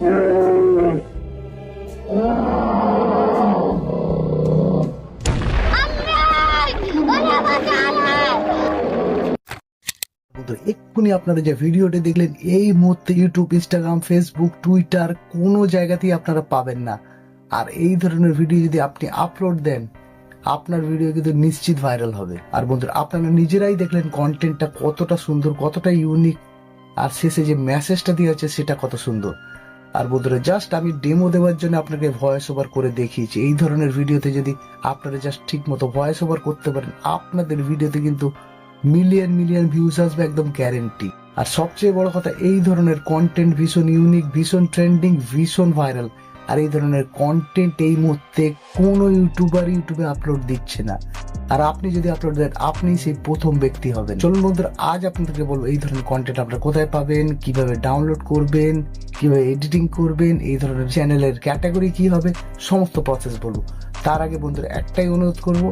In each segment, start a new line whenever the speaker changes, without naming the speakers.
এক্ষুনি আপনারা যে ভিডিওটি দেখলেন, এই মুহূর্তে ইউটিউব ইনস্টাগ্রাম ফেসবুক টুইটার কোনো জায়গাতেই আপনারা পাবেন না। আর এই ধরনের ভিডিও যদি আপনি আপলোড দেন, আপনার ভিডিও কিন্তু নিশ্চিত ভাইরাল হবে। আর বন্ধুরা আপনারা নিজেরাই দেখলেন কন্টেন্টটা কতটা সুন্দর, কতটা ইউনিক আর শেষে যে মেসেজটা দিয়ে আছে সেটা কত সুন্দর। আর বন্ধুরা জাস্ট আমি ডেমো দেওয়ার জন্য আপনাকে ভয়েস ওভার করে দেখিয়েছি। এই ধরনের ভিডিওতে যদি আপনারা জাস্ট ঠিক মতো ভয়েস ওভার করতে পারেন, আপনাদের ভিডিওতে কিন্তু মিলিয়ন মিলিয়ন ভিউজ আসবে একদম গ্যারেন্টি আর সবচেয়ে বড় কথা, এই ধরনের কন্টেন্ট ভীষণ ইউনিক ভীষণ ট্রেন্ডিং ভীষণ ভাইরাল আর এই ধরনের কন্টেন্ট এই মুহূর্তে কোনো ইউটিউবার ইউটিউবে আপলোড দিচ্ছে না। আর আপনি যদি আপলোড দেন আপনি সেই প্রথম ব্যক্তি হবেন। চলুন বন্ধুরা, আজ আপনাদেরকে বলব এই ধরনের কন্টেন্ট আপনারা কোথায় পাবেন, কীভাবে ডাউনলোড করবেন, কীভাবে এডিটিং করবেন, এই ধরনের চ্যানেলের ক্যাটাগরি কি হবে, সমস্ত প্রসেস বলব। তার আগে বন্ধুরা, একটাই অনুরোধ করব,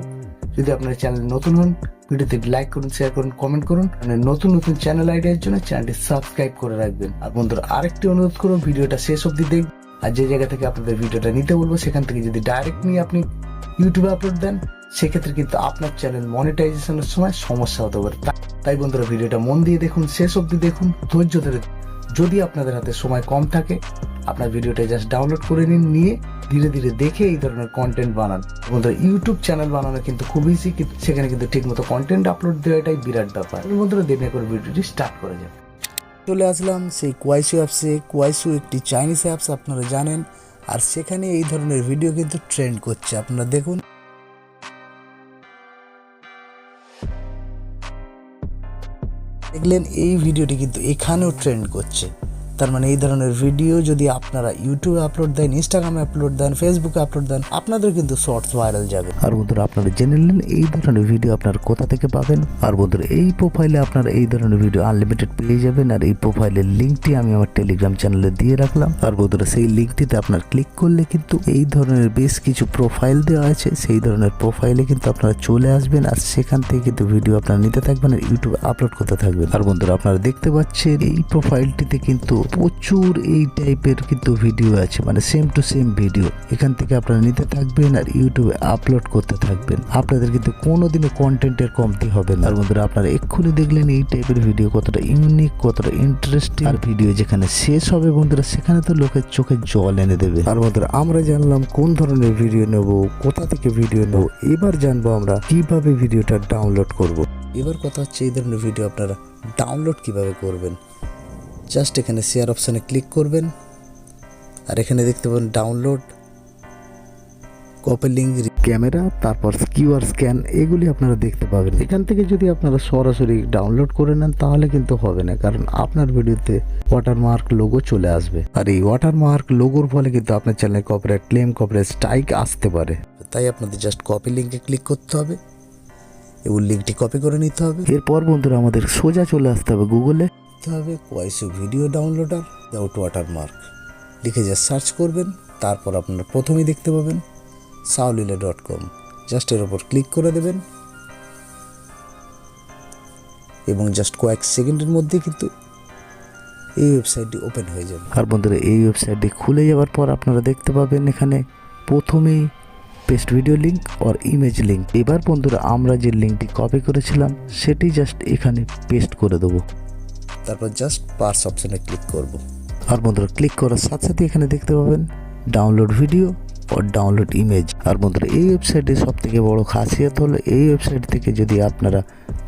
যদি আপনার চ্যানেল নতুন হন, ভিডিওতে লাইক করুন শেয়ার করুন কমেন্ট করুন মানে নতুন নতুন চ্যানেল আইডিয়ার জন্য চ্যানেলটি সাবস্ক্রাইব করে রাখবেন। আর বন্ধুরা, আরেকটি অনুরোধ করব, ভিডিওটা শেষ অবধি দেখবেন। আর যে জায়গা থেকে আপনাদের ভিডিওটা নিতে বলব, সেখান থেকে যদি ডাইরেক্ট নিয়ে আপনি ইউটিউবে আপলোড দেন, সেক্ষেত্রে কিন্তু আপনার চ্যানেল মনিটাইজেশনের সময় সমস্যা হতে পারে। তাই বন্ধুরা, ভিডিওটা মন দিয়ে দেখুন, শেষ অবধি দেখুন, ধৈর্য ধরে যদি আপনাদের হাতে সময় কম থাকে, আপনার ভিডিওটা জাস্ট ডাউনলোড করে নিন, নিয়ে ধীরে ধীরে দেখে এই ধরনের কন্টেন্ট বানান। বন্ধুরা ইউটিউব চ্যানেল বানানো কিন্তু খুব ইজি সেখানে কিন্তু ঠিকমতো কন্টেন্ট আপলোড দেওয়াটাই বিরাট ব্যাপার। বন্ধুরা, দেরি করে ভিডিওটি স্টার্ট করে যাবে চলে আসলাম সেই কোয়াইসু অ্যাপসে কোয়াইসু একটি চাইনিজ অ্যাপস আপনারা জানেন। আর সেখানে এই ধরনের ভিডিও কিন্তু ট্রেন্ড করছে, আপনারা দেখুন। দেখলেন এই ভিডিওটি কিন্তু এখানেও ট্রেন্ড করছে। তার মানে এই ধরনের ভিডিও যদি আপনারা ইউটিউবে আপলোড দেন ইনস্টাগ্রামে আপলোড দেন ফেসবুকে আপলোড দেন, আপনাদের কিন্তু শর্টস ভাইরাল যাবে। আর বন্ধুরা, আপনারা জেনে নিলেন এই ধরনের ভিডিও আপনারা কোথা থেকে পাবেন? আর বন্ধুরা, এই প্রোফাইলে আপনারা এই ধরনের ভিডিও আনলিমিটেড পেয়ে যাবেন, আর এই প্রোফাইলের লিঙ্কটি আমি আমার টেলিগ্রাম চ্যানেলে দিয়ে রাখলাম। আর বন্ধুরা, সেই লিঙ্কটিতে আপনার ক্লিক করলে কিন্তু এই ধরনের বেশ কিছু প্রোফাইল দেওয়া আছে। সেই ধরনের প্রোফাইলে কিন্তু আপনারা চলে আসবেন, আর সেখান থেকে কিন্তু ভিডিও আপনারা নিতে থাকবেন, আর ইউটিউবে আপলোড করতে থাকবেন। আর বন্ধুরা, আপনারা দেখতে পাচ্ছেন এই প্রোফাইলটিতে কিন্তু প্রচুর এই টাইপের কিন্তু ভিডিও আছে মানে সেম টু সেম ভিডিও এখান থেকে আপনারা নিতে থাকবেন আর ইউটিউবে আপলোড করতে থাকবেন। আপনাদের কিন্তু কোনোদিনও কন্টেন্টের কমতি হবে না। আর বন্ধুরা, আপনারা এক্ষুনি দেখলেন এই টাইপের ভিডিও কতটা ইউনিক কতটা ইন্টারেস্টিং আর ভিডিও যেখানে শেষ হবে বন্ধুরা, সেখানে তো লোকের চোখে জল এনে দেবে। আর বন্ধুরা, আমরা জানলাম কোন ধরনের ভিডিও নেব, কোথা থেকে ভিডিও নেব, এবার জানব আমরা কীভাবে ভিডিওটা ডাউনলোড করব। এবার কথা হচ্ছে এই ধরনের ভিডিও আপনারা ডাউনলোড কীভাবে করবেন? জাস্ট এখানে শেয়ার অপশানে ক্লিক করবেন। আর এখানে দেখতে পাবেন ডাউনলোড কপি লিঙ্ক ক্যামেরা তারপর কিউআর স্ক্যান এগুলি আপনারা দেখতে পাবেন। এখান থেকে যদি আপনারা সরাসরি ডাউনলোড করে নেন তাহলে কিন্তু হবে না কারণ আপনার ভিডিওতে ওয়াটারমার্ক লোগো চলে আসবে। আর এই ওয়াটারমার্ক লোগোর ফলে কিন্তু আপনার চ্যানেলে কপিরাইট ক্লেম কপিরাইট স্ট্রাইক আসতে পারে। তাই আপনাদের জাস্ট কপি লিঙ্কে ক্লিক করতে হবে। এবং লিঙ্কটি কপি করে নিতে হবে। এরপর বন্ধুরা আমাদের সোজা চলে আসতে হবে গুগলে দিতে হবে Kuaishou video downloader without watermark লিখে যা সার্চ করবেন, তারপর আপনারা প্রথমেই দেখতে পাবেন সাউলিলে ডট কম জাস্ট এর ওপর ক্লিক করে দেবেন। এবং জাস্ট কয়েক সেকেন্ডের মধ্যে কিন্তু এই ওয়েবসাইটটি ওপেন হয়ে যাবে। আর বন্ধুরা, এই ওয়েবসাইটটি খুলে যাওয়ার পর আপনারা দেখতে পাবেন এখানে প্রথমেই paste video link or image link এবার বন্ধুরা, আমরা যে লিঙ্কটি কপি করেছিলাম, সেটি জাস্ট এখানে পেস্ট করে দেবো। তারপর জাস্ট পার্স অপশানে ক্লিক করব। আর বন্ধুরা ক্লিক করার সাথে সাথে এখানে দেখতে পাবেন ডাউনলোড ভিডিও ও ডাউনলোড ইমেজ আর বন্ধুরা এই ওয়েবসাইটে সব থেকে বড় খাসিয়ত হলো এই ওয়েবসাইট থেকে যদি আপনারা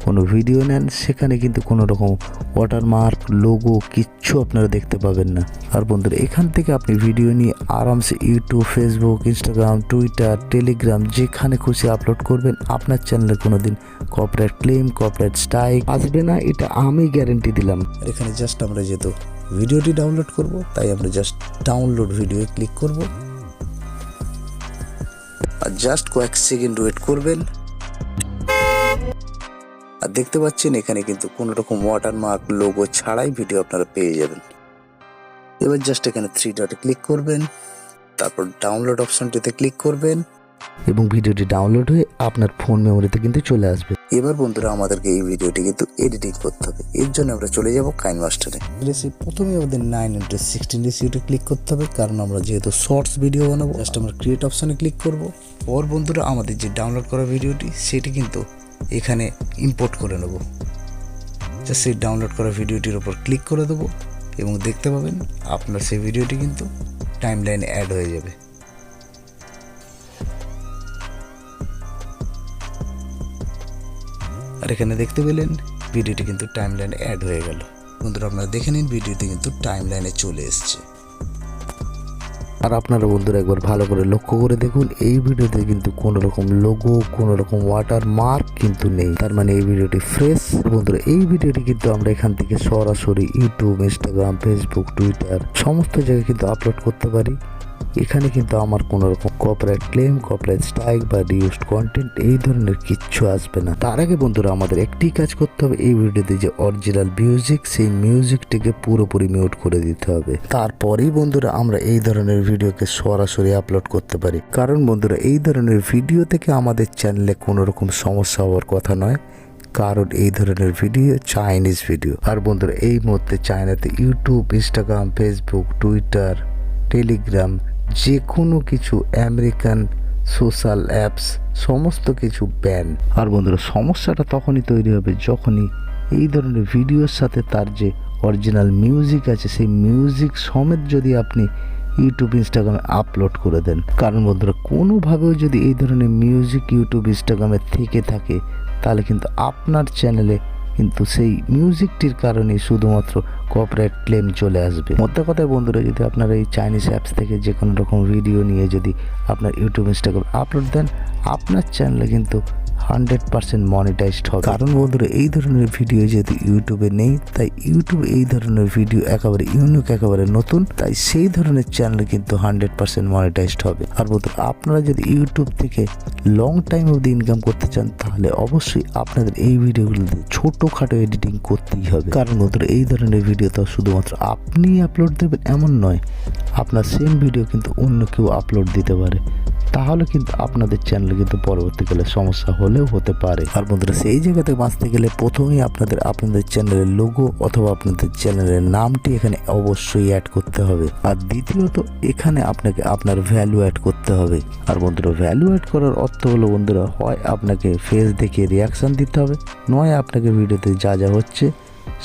কোনো ভিডিও নেন, সেখানে কিন্তু কোনো রকম ওয়াটারমার্ক লোগো কিচ্ছু আপনারা দেখতে পাবেন না। আর বন্ধুরা, এখান থেকে আপনি ভিডিও নিয়ে আরামসে YouTube Facebook Instagram Twitter Telegram যেখানে খুশি আপলোড করবেন, আপনার চ্যানেলে কোনো দিন কপিরাইট ক্লেম কপিরাইট স্ট্রাইক আসবে না, এটা আমি গ্যারেন্টি দিলাম। এখানে জাস্ট আমরা যেহেতু ভিডিওটি ডাউনলোড করব, তাই আমরা জাস্ট ডাউনলোড ভিডিও ক্লিক করব। আর জাস্ট কয়েক সেকেন্ড ওয়েট করবেন। আর দেখতে পাচ্ছেন, এখানে কিন্তু কোনো রকম ওয়াটারমার্ক লোগো ছাড়াই ভিডিও আপনারা পেয়ে যাবেন। এবার জাস্ট এখানে থ্রি ডটে ক্লিক করবেন, তারপর ডাউনলোড অপশনটিতে ক্লিক করবেন। এবং ভিডিওটি ডাউনলোড হয়ে আপনার ফোন মেমোরিতে কিন্তু চলে আসবে।
এবার বন্ধুরা আমাদেরকে এই ভিডিওটি কিন্তু এডিটিং করতে হবে। এর জন্য আমরা চলে যাব কাইন মাস্টারে
রেসিপি প্রথমে আমাদের নাইন ইন্টু সিক্সটিন রেসিপিটা ক্লিক করতে হবে, কারণ আমরা যেহেতু শর্টস ভিডিও বানাবো জাস্ট আমরা ক্রিয়েট অপশানে ক্লিক করব। ওর বন্ধুরা আমাদের যে ডাউনলোড করা ভিডিওটি সেটি কিন্তু এখানে ইম্পোর্ট করে নেব। জাস্ট সেই ডাউনলোড করা ভিডিওটির উপর ক্লিক করে দেবো এবং দেখতে পাবেন আপনার সেই ভিডিওটি কিন্তু টাইম লাইনে অ্যাড হয়ে যাবে। এখানে দেখতে পেলেন, ভিডিওটি কিন্তু টাইম লাইনে অ্যাড হয়ে গেল। বন্ধুরা, আপনারা দেখে নিন, ভিডিওটি কিন্তু টাইম লাইনে চলে এসছে। আর আপনারা বন্ধুরা একবার ভালো করে লক্ষ্য করে দেখুন, এই ভিডিওতে কিন্তু কোনো রকম লোগো কোনো রকম ওয়াটার মার্ক কিন্তু নেই। তার মানে এই ভিডিওটি ফ্রেশ বন্ধুরা, এই ভিডিওটি কিন্তু আমরা এখান থেকে সরাসরি ইউটিউব ইনস্টাগ্রাম ফেসবুক টুইটার সমস্ত জায়গায় কিন্তু আপলোড করতে পারি। এখানে কিন্তু আমার কোনো রকম কপিরাইট ক্লেম কপিরাইট স্ট্রাইক বা রিউজড কন্টেন্ট এই ধরনের কিচ্ছু আসবে না। তার আগে বন্ধুরা, আমাদের একটি কাজ করতে হবে, এই ভিডিওতে যে অরিজিনাল মিউজিক সেই মিউজিকটিকে পুরোপুরি মিউট করে দিতে হবে। তারপরেই বন্ধুরা, আমরা এই ধরনের ভিডিওকে সরাসরি আপলোড করতে পারি। কারণ বন্ধুরা, এই ধরনের ভিডিও থেকে আমাদের চ্যানেলে কোনো রকম সমস্যা হওয়ার কথা নয়। কারণ এই ধরনের ভিডিও চাইনিজ ভিডিও আর বন্ধুরা, এই মুহূর্তে চায়নাতে YouTube Instagram Facebook Twitter Telegram যে কোনো কিছু আমেরিকান সোশ্যাল অ্যাপস সমস্ত কিছু ব্যান আর বন্ধুরা, সমস্যাটা তখনই তৈরি হবে যখনই এই ধরনের ভিডিওর সাথে তার যে অরিজিনাল মিউজিক আছে, সেই মিউজিক সমেত যদি আপনি ইউটিউব ইনস্টাগ্রামে আপলোড করে দেন। কারণ বন্ধুরা, কোনোভাবেও যদি এই ধরনের মিউজিক ইউটিউব ইনস্টাগ্রামে থেকে থাকে, তাহলে কিন্তু আপনার চ্যানেলে কিন্তু সেই মিউজিকটির কারণে শুধুমাত্র কপিরাইট ক্লেম চলে আসবে। মধ্যে কথায় বন্ধুরা, যদি আপনার এই চাইনিজ অ্যাপস থেকে যে কোনো রকম ভিডিও নিয়ে যদি আপনার ইউটিউব ইনস্টাগ্রাম আপলোড দেন, আপনার চ্যানেলে কিন্তু হান্ড্রেড পার্সেন্ট মনিটাইজড হবে। কারণ বন্ধুরা, এই ধরনের ভিডিও যেহেতু ইউটিউবে নেই, তাই ইউটিউব এই ধরনের ভিডিও একেবারে ইউনিক একেবারে নতুন, তাই সেই ধরনের চ্যানেল কিন্তু হান্ড্রেড পার্সেন্ট মনিটাইজড হবে। আর বন্ধুরা, আপনারা যদি ইউটিউব থেকে লং টাইম অবধি ইনকাম করতে চান, তাহলে অবশ্যই আপনাদের এই ভিডিওগুলোতে ছোটোখাটো এডিটিং করতেই হবে। কারণ বন্ধুরা, এই ধরনের ভিডিও তো শুধুমাত্র আপনিই আপলোড দেবেন, এমন নয়, আপনার সেম ভিডিও কিন্তু অন্য কেউ আপলোড দিতে পারে। তাহলে কিন্তু আপনাদের চ্যানেলে কিন্তু পরবর্তীকালে সমস্যা হলেও হতে পারে। আর বন্ধুরা, সেই জায়গাতে বাঁচতে গেলে প্রথমেই আপনাদের আপনাদের চ্যানেলের লোগো অথবা আপনাদের চ্যানেলের নামটি এখানে অবশ্যই অ্যাড করতে হবে। আর দ্বিতীয়ত, এখানে আপনাকে আপনার ভ্যালু অ্যাড করতে হবে। আর বন্ধুরা ভ্যালু অ্যাড করার অর্থ হলো বন্ধুরা, হয় আপনাকে ফেস দেখে রিয়াকশন দিতে হবে, নয় আপনাকে ভিডিওতে যা যা হচ্ছে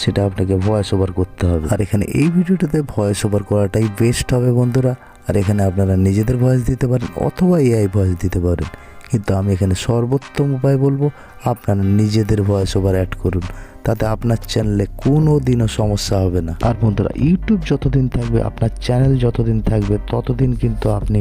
সেটা আপনাকে ভয়েস ওভার করতে হবে। আর এখানে এই ভিডিওটাতে ভয়েস ওভার করাটাই বেস্ট হবে বন্ধুরা। আর এখানে আপনারা নিজেদের ভয়েস দিতে পারেন অথবা এআই ভয়েস দিতে পারেন। কিন্তু আমি এখানে সর্বোত্তম উপায় বলব, আপনারা নিজেদের ভয়েস ওভার অ্যাড করুন। তাতে আপনার চ্যানেলে কোনো দিনও সমস্যা হবে না। আর বন্ধুরা ইউটিউব যতদিন থাকবে, আপনার চ্যানেল যতদিন থাকবে, ততদিন কিন্তু আপনি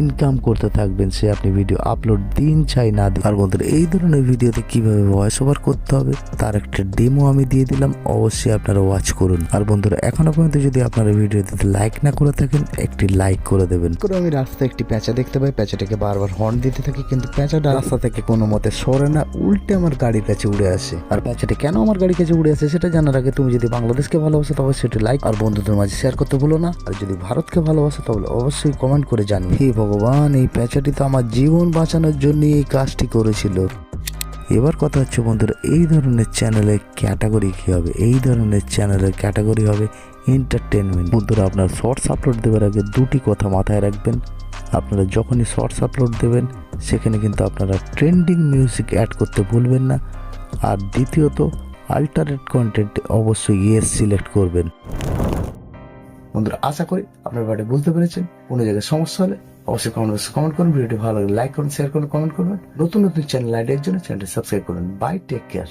ইনকাম করতে থাকবেন, সে আপনি ভিডিও আপলোড দিন চাই না আর বন্ধুরা, এই ধরনের ভিডিওতে কীভাবে ভয়েস ওভার করতে হবে, তার একটা ডেমো আমি দিয়ে দিলাম, অবশ্যই আপনারা ওয়াচ করুন। আর বন্ধুরা, এখনও পর্যন্ত যদি আপনারা ভিডিওতে লাইক না করে থাকেন, একটি লাইক করে দেবেন। আমি রাস্তায় একটি প্যাঁচা দেখতে পাই, প্যাঁচাটাকে বারবার হর্ন দিতে থাকি, কিন্তু প্যাঁচাটা রাস্তা থেকে কোনো মতে সরে না, উল্টে আমার গাড়ির কাছে উড়ে আসে। আর প্যাঁচাটা কেন আমার গাড়ির কাছে উড়ে আসে, সেটা জানার আগে তুমি যদি বাংলাদেশকে ভালোবাসো, তবে সেটি লাইক আর বন্ধুদের মাঝে শেয়ার করতে ভুলো না। আর যদি ভারতকে ভালোবাসো তাহলে অবশ্যই কমেন্ট করে জানি হে ভগবান, এই প্যাঁচাটি তো আমার জীবন বাঁচানোর জন্য এই কাজটি করেছিল। এবার কথা হচ্ছে বন্ধুরা, এই ধরনের চ্যানেলের ক্যাটাগরি কী হবে? এই ধরনের চ্যানেলের ক্যাটাগরি হবে এন্টারটেনমেন্ট বন্ধুরা, আপনার শর্টস আপলোড দেওয়ার আগে দুটি কথা মাথায় রাখবেন। আপনারা যখনই শর্টস আপলোড দেবেন, সেখানে কিন্তু আপনারা ট্রেন্ডিং মিউজিক অ্যাড করতে ভুলবেন না। আর দ্বিতীয়ত আল্টারেট কন্টেন্ট অবশ্যই ইয়েস সিলেক্ট করবেন। বন্ধুরা, আশা করি আপনার বাড়ি বুঝতে পেরেছেন। কোনো জায়গায় সমস্যা হলে অবশ্যই কমেন্ট বক্সে কমেন্ট করুন। ভিডিওটি ভালো লাগলে লাইক করুন শেয়ার করুন কমেন্ট করবেন নতুন নতুন চ্যানেল আইডিয়ার জন্য চ্যানেলটি সাবস্ক্রাইব করুন। Bye take care